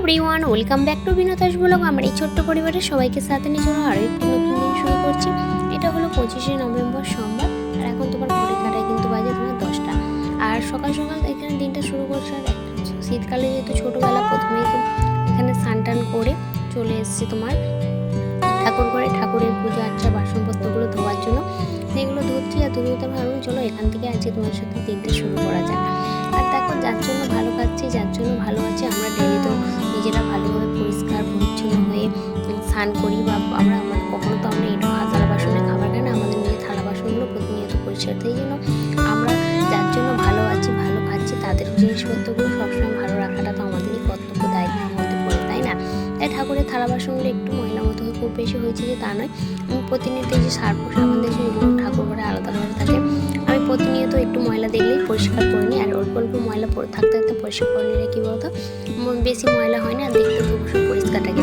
Everyone welcome back to Binodas blog আমার এই ছোট্ট পরিবারের সবাইকে সাথে নিয়ে চলো, আরও একটি নতুন দিন শুরু করছি। এটা হলো পঁচিশে নভেম্বর সোমবার, আর এখন তোমার ঘড়ি কাটায় কিন্তু বাজে তোমার দশটা। আর সকাল সকাল এখানে দিনটা শুরু করছে আর শীতকালে যেহেতু ছোটোবেলা প্রথমেই তো এখানে স্নান করে চলে এসেছি তোমার ঠাকুর ঘরে। ঠাকুরের পুজো আর্চা বাসনপত্রগুলো ধোয়ার জন্য। সেগুলো ধুচ্ছি আর ধুতে ধুতে ভাবলাম, চলো এখান থেকে আজকে তোমার সাথে দিনটা শুরু করা যাক। যার জন্য ভালো খাচ্ছি যার জন্য ভালো আছে আমরা ডেলি তো নিজেরা ভালোভাবে পরিষ্কার, পরিচ্ছন্ন হয়ে স্নান করি বা আমরা আমার কখনো তো আমরা একটু থালা বাসনে খাবার খাই না, আমাদের নিজের থালা বাসনগুলো প্রতিনিয়ত পরিষ্কার। তাই জন্য আমরা যার জন্য ভালো আছি, ভালো খাচ্ছি, তাদের জিনিসপত্রগুলো সবসময় ভালো রাখাটা তো আমাদেরই কর্তব্য দায়িত্বের মধ্যে পড়ে তাই না? তাই ঠাকুরের থালা বাসনগুলো একটু ময়লা মতো খুব বেশি হয়েছে যে তা নয়। প্রতিনিয়ত যে সার্প সাবান এগুলো ঠাকুর ঘরে আলাদাভাবে থাকে প্রতিনিয়ত একটু ময়লা দেখলেই পরিষ্কার করে নিই। আর অল্প অল্প ময়লা পড়ে, থাকতে থাকতে পরিষ্কার করে নিলে কী বলতো? বেশি ময়লা হয় না, আর দেখতে খুব পরিষ্কার থাকে।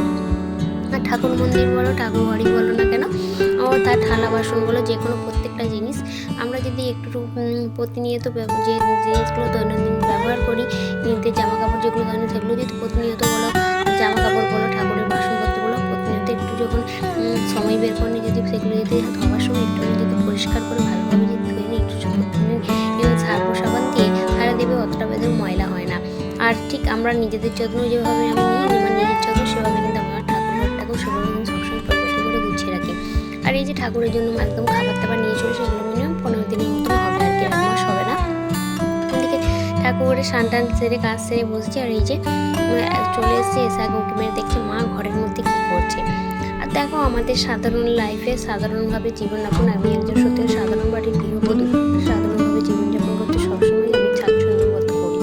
আর ঠাকুর মন্দির বলো, ঠাকুর বাড়ি বলো না কেন ও তার থালা বাসন বলো, যে কোনো প্রত্যেকটা জিনিস। আমরা যদি একটু প্রতিনিয়ত যে জিনিসগুলো দৈনন্দিন ব্যবহার করি নিজেদের জামা কাপড় যেগুলো দৈনন্দিন, সেগুলো যদি প্রতিনিয়ত বলো জামা কাপড় বলো, ঠাকুরের বাসনপত্র বলো, প্রতিনিয়ত একটু যখন সময় বের করে যদি সেগুলো যদি ধোয়ার সময় একটু যদি পরিষ্কার করে ভালোভাবে যদি সার্ফ সাবান দিয়ে তাহলে দেবে অতটা বেদের ময়লা হয় না। আর ঠিক আমরা নিজেদের যত্ন যেভাবে আমি নিই আমার নিজের যত্ন সেভাবে কিন্তু আমার ঠাকুর ঘরটাকেও সেভাবে কিন্তু সবসময় পরিপাটি করে গুছিয়ে রাখি। আর এই যে ঠাকুরের জন্য একদম খাবার দাবার নিয়ে চলে সেগুলো মিনিমাম পনেরো দিনের মতো হবে আর কি মাস হবে না। ঠাকুরের স্নান টান সেরে, কাজ সেরে বসছি, আর এই যে চলে এসেছি এসে আগে উঁকি মেরে দেখছি মা ঘরের মধ্যে কী করছে। দেখো, আমাদের সাধারণ লাইফে সাধারণভাবে জীবনযাপন, আমি একজন সত্যি সাধারণ বাড়ির গৃহবধূ, সাধারণভাবে জীবনযাপন করতে সবসময় আমি স্বাচ্ছন্দ্য বোধ করি।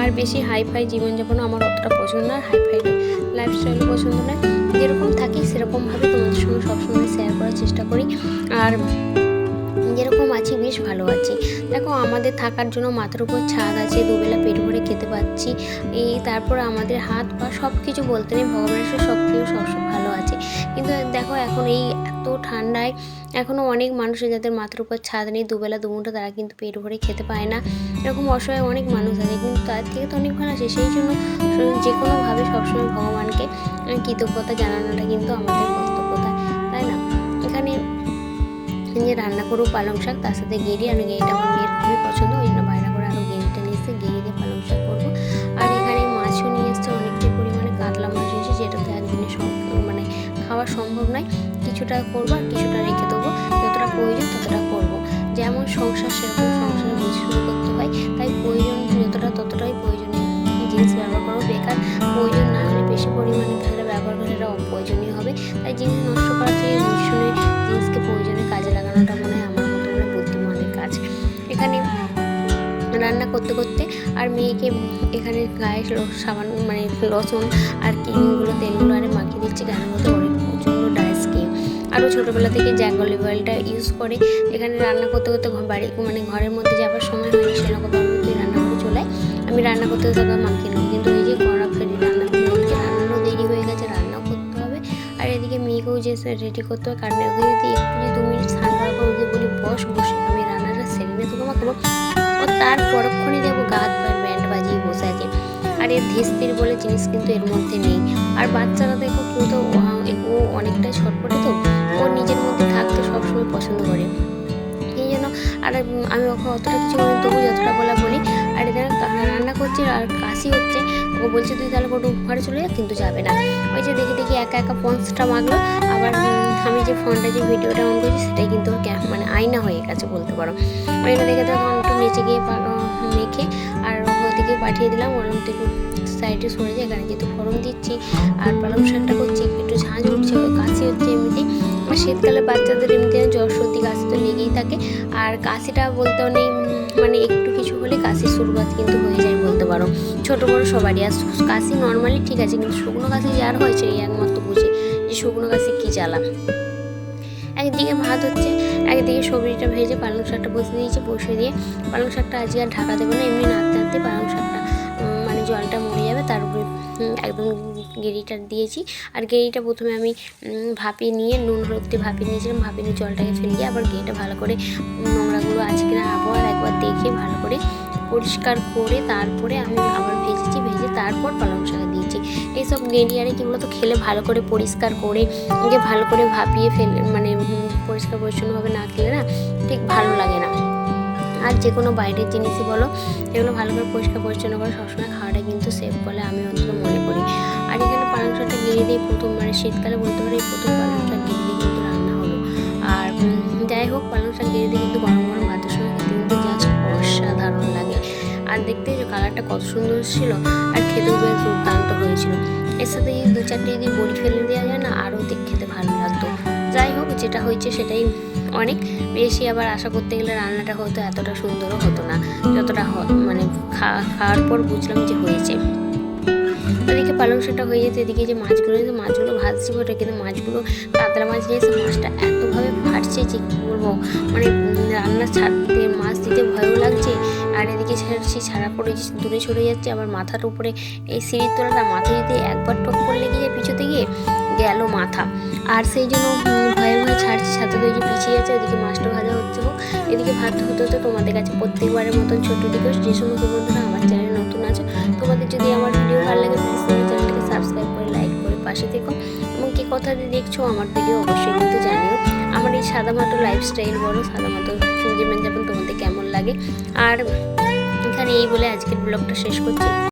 আর বেশি হাই ফাই জীবনযাপনও আমার অতটা পছন্দ না হাই ফাই লাইফস্টাইলও পছন্দ নয়। যেরকম থাকি, সেরকমভাবে তোমাদের সঙ্গে সবসময় শেয়ার করার চেষ্টা করি। আর যেরকম আছি, বেশ ভালো আছি। দেখো, আমাদের থাকার জন্য মাথার উপর ছাদ আছে, দুবেলা পেট ভরে খেতে পাচ্ছি। এই তারপর আমাদের হাত পা সব কিছু বলতে নেই, ভগবানের সব কিছু সবসময় ভালো আছে। কিন্তু দেখো, এখন এই এত ঠান্ডায় এখনও অনেক মানুষের যাদের মাথার উপর ছাদ নেই, দুবেলা দুমুঠো তারা কিন্তু পেট ভরে খেতে পায় না। এরকম অসহায় অনেক মানুষ আছে, কিন্তু তার থেকে তো অনেক ভালো আছে। সেই জন্য যে কোনোভাবে সবসময় ভগবানকে কৃতজ্ঞতা জানানোটা কিন্তু আমাদের যে রান্না করব পালং শাক, তার সাথে গেরি আর গেরিটা আমার মেয়ের খুবই পছন্দ, ওই জন্য বাইরে করে আরও গেরিটা নিয়ে এসে গেরি দিয়ে পালং শাক করব। আর এখানে মাছও নিয়ে এসছে, অনেকটাই পরিমাণে কাতলা মাছ এসেছে যেটা তো একদিনে সব মানে খাওয়া সম্ভব নয়। কিছুটা করব আর কিছুটা রেখে দেবো, যতটা প্রয়োজন ততটা করব। যেমন সংসার সেরকম সংসারে বেশি শুরু করতে হয়, তাই প্রয়োজন যতটা ততটাই প্রয়োজনীয় জিনিস ব্যবহার করব। বেকার প্রয়োজন না হলে বেশি পরিমাণে তাহলে ব্যবহার করলে এটা অপ্রয়োজনীয় হবে। তাই জিনিস নষ্ট করতে করতে আর মেয়েকে এখানে গায়ে সাবান মানে লসুন আর ক্রিমগুলো তেলগুলো আরে মাখিয়ে দিচ্ছি মধ্যে অনেক প্রচণ্ড ডাই স্কিন আরও ছোটোবেলা থেকে জ্যাক অলিভ অয়েলটা ইউজ করে এখানে রান্না করতে করতে বাড়ি মানে ঘরের মধ্যে যাবার সময় হয়নি সেরকম আমি রান্না করে চলে আমি রান্না করতে করতে আবার মাখিয়ে নেব। কিন্তু এই যে কড়া ফেরি রান্না রান্নারও দেরি হয়ে গেছে, রান্নাও করতে হবে। আর এদিকে মেয়েকেও যে রেডি করতে হবে, কারণ ওকে যদি একটু যদি দু মিনিট স্নান করার পর ওকে বলি, বস, বসে, আমি রান্নাটা সেরে নিয়ে তোকে মাখাবো এর ধীর বলে জিনিস কিন্তু এর মধ্যে নেই। আর বাচ্চারা দেখো কিন্তু ও- অনেকটাই ছটপটে তো, ও নিজের মধ্যে থাকতে সবসময় পছন্দ করে। এই জন্য আর আমি ওকে অতটা কিছু মনে তবু যতটা বলা বলি। আর এখানে রান্না করছে আর কাশি হচ্ছে। ও বলছে, তুই তাহলে কোটো ঘরে চলে যা, কিন্তু যাবে না। ওই যে দেখি দেখি একা একা পঞ্চটা মাগলো আবার আমি যে ফোনটা যে ভিডিওটা অন করছি, সেটাই কিন্তু ওর মানে আয়না হয়ে গেছে বলতে পারো। ওইটা দেখে তখন একটু নিচে গিয়ে মেখে আর ওদিকে পাঠিয়ে দিলাম। তুই একটু সাইডে সরে যায় এখানে যেহেতু ফরম দিচ্ছি আর পালং শাকটা করছি, একটু ঝাঁঝ উঠছে কাশি হচ্ছে এমনিতে। আর শীতকালে বাচ্চাদের এমনিতে জ্বর, সর্দি, কাশি তো লেগেই থাকে। আর কাশিটা বলতে অনেক মানে একটু কিছু হলে কাশির শুরুয়াত কিন্তু হয়ে যায়। বলতে পারো। ছোট বড় সবারই। আর কাশি নর্মালি ঠিক আছে, কিন্তু শুকনো কাশি যার হয়েছে, এই একমাত্র বুঝে যে শুকনো কাশি কী জ্বালা। একদিকে ভাত হচ্ছে, একদিকে সবজিটা ভেজে পালং শাকটা বসে দিয়েছি বসে দিয়ে পালং শাকটা আজকে আর ঢাকা দেবো না, এমনি নাড়তে নাড়তে পালং শাকটা মানে জলটা মরে যাবে, তার উপরে একদম গেরিটা দিয়েছি। আর গেরিটা প্রথমে আমি ভাপিয়ে নিয়ে, নুন, হলুদ দিয়ে ভাপিয়ে নিয়েছিলাম, ভাপিয়ে নিয়ে জলটাকে ফেলিয়ে আবার গেরিটা ভালো করে নোংরাগুলো আছে কিনা আবহাওয়ার একবার দেখে ভালো করে পরিষ্কার করে তারপরে আমি আবার ভেজেছি, ভেজে তারপর পালং শাক দিয়েছি। এইসব গেঁড়ি আরে কী বলতো, খেলে ভালো করে পরিষ্কার করে যে ভালো করে ভাপিয়ে ফেলে মানে পরিষ্কার পরিচ্ছন্নভাবে না খেলে না ঠিক ভালো লাগে না। আর যে কোনো বাইরের জিনিসই বলো, এগুলো ভালো করে পরিষ্কার পরিচ্ছন্ন করে সবসময় খাওয়াটা কিন্তু সেফ বলে আমি অন্তত মনে করি। আর এখানে পালং শাকটা গিয়ে দিয়ে প্রথম মানে শীতকালে বলতে পারি প্রথম পালং শাক গিয়ে দিয়ে কিন্তু রান্না হলো আর যাই হোক, পালং শাক গিয়ে দিয়ে কিন্তু গরম গরম আর দেখতে যে কালারটা কত সুন্দর ছিল আর খেতেও বেশ দুর্দান্ত হয়েছিল। এর সাথে যদি দু চারটে যদি বড়ি ফেলে দেওয়া যায় না, আরও দেখ খেতে ভালো লাগতো। যাই হোক, যেটা হয়েছে সেটাই অনেক। বেশি আবার আশা করতে গেলে রান্নাটা হয়তো এতটা সুন্দরও হতো না। যতটা মানে খাওয়ার পর বুঝলাম যে হয়েছে। এদিকে পালং শাকটা হয়ে যেতে এদিকে যে মাছগুলো যে মাছগুলো ভাজছি বটে, কিন্তু মাছগুলো কাতলা মাছ নিয়ে মাছটা এতভাবে ফাটছে যে কী বলব? মানে রান্না ছাড়তে মাছ দিতে ভয়ও লাগছে। আর এদিকে সে ছাড়া পড়ে দূরে সরে যাচ্ছে, আবার মাথার উপরে এই সিঁড়ির তোলাটা মাথা যদি একবার টক্কর লেগে যায় পিছুতে গিয়ে গেল মাথা। আর সেই জন্য ভয়ে ভয়ে ছাড়ছে সাথে তো যে পিছিয়ে যাচ্ছে ওদিকে মাছটা ভাজা হচ্ছে হোক, এদিকে ভাত হতে হতে তোমাদের কাছে প্রত্যেকবারের মতন ছোটো রিকোয়েস্ট যে সমস্ত বন্ধুরা আমার চ্যানেল নতুন আছে, তোমাদের যদি আমার ভিডিও ভালো লাগে প্লিজ পাশে থেকো। এবং কে কথা দিয়ে দেখছ আমার ভিডিও অবশ্যই কিন্তু জানিও। আমার এই সাদামাটো লাইফস্টাইল বলো, সাদামাটো জীবনযাপন তোমাদের কেমন লাগে। আর এখানে এই বলে আজকের ব্লগটা শেষ করছি।